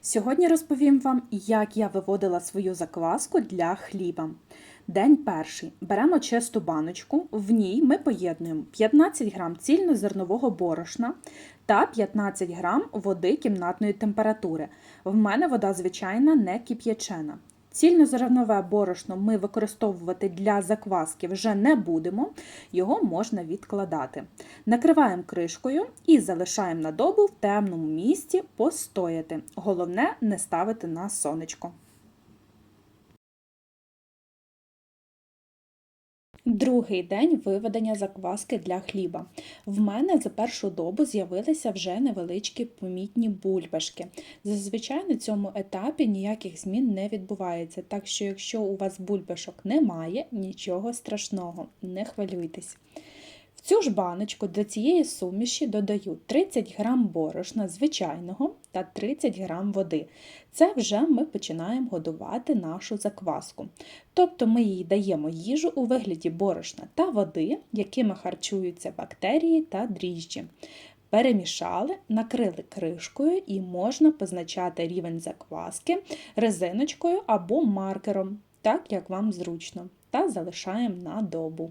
Сьогодні розповім вам, як я виводила свою закваску для хліба. День перший. Беремо чисту баночку, в ній ми поєднуємо 15 г цільнозернового борошна та 15 г води кімнатної температури. В мене вода звичайна, не кип'ячена. Цільнозернове борошно ми використовувати для закваски вже не будемо, його можна відкладати. Накриваємо кришкою і залишаємо на добу в темному місці постояти. Головне не ставити на сонечко. Другий день виведення закваски для хліба. В мене за першу добу з'явилися вже невеличкі помітні бульбашки. Зазвичай на цьому етапі ніяких змін не відбувається, так що якщо у вас бульбашок немає, нічого страшного, не хвилюйтесь. В цю ж баночку до цієї суміші додаю 30 г борошна звичайного та 30 г води. Це вже ми починаємо годувати нашу закваску. Тобто ми їй даємо їжу у вигляді борошна та води, якими харчуються бактерії та дріжджі. Перемішали, накрили кришкою і можна позначати рівень закваски резиночкою або маркером, так як вам зручно, та залишаємо на добу.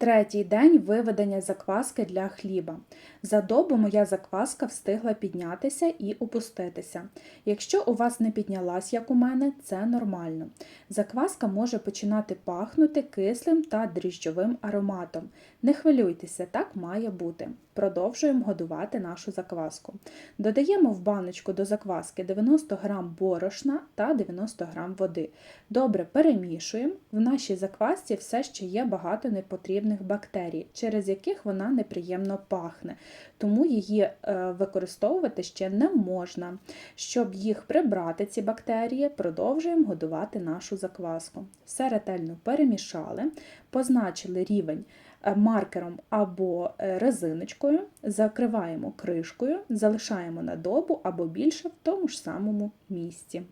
Третій день виведення закваски для хліба. За добу моя закваска встигла піднятися і опуститися. Якщо у вас не піднялась, як у мене, це нормально. Закваска може починати пахнути кислим та дріжджовим ароматом. Не хвилюйтеся, так має бути. Продовжуємо годувати нашу закваску. Додаємо в баночку до закваски 90 г борошна та 90 г води. Добре перемішуємо. В нашій заквасці все ще є багато непотрібних бактерій, через яких вона неприємно пахне, тому її е, використовувати ще не можна. Щоб їх прибрати, ці бактерії, продовжуємо годувати нашу закваску. Все ретельно перемішали, позначили рівень маркером або е, резиночкою, закриваємо кришкою, залишаємо на добу або більше в тому ж самому місці.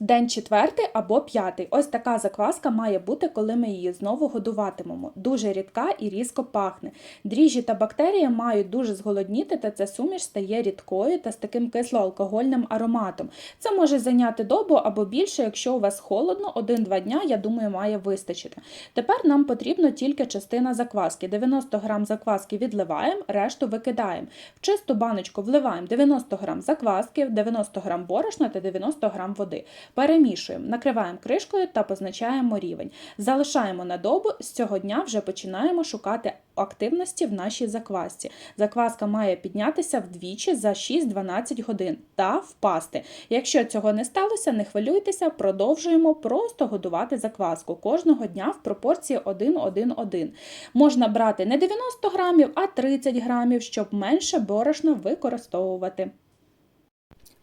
День четвертий або п'ятий. Ось така закваска має бути, коли ми її знову годуватимемо. Дуже рідка і різко пахне. Дріжджі та бактерії мають дуже зголодніти, та ця суміш стає рідкою та з таким кислоалкогольним ароматом. Це може зайняти добу або більше, якщо у вас холодно, 1-2 дня, я думаю, має вистачити. Тепер нам потрібно тільки частина закваски. 90 г закваски відливаємо, решту викидаємо. В чисту баночку вливаємо 90 г закваски, 90 г борошна та 90 г води. Перемішуємо, накриваємо кришкою та позначаємо рівень. Залишаємо на добу, з цього дня вже починаємо шукати активності в нашій заквасці. Закваска має піднятися вдвічі за 6-12 годин та впасти. Якщо цього не сталося, не хвилюйтеся, продовжуємо просто годувати закваску кожного дня в пропорції 1-1-1. Можна брати не 90 грамів, а 30 грамів, щоб менше борошна використовувати.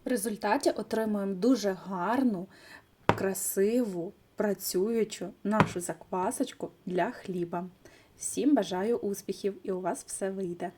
В результаті отримуємо дуже гарну, красиву, працюючу нашу заквасочку для хліба. Всім бажаю успіхів і у вас все вийде!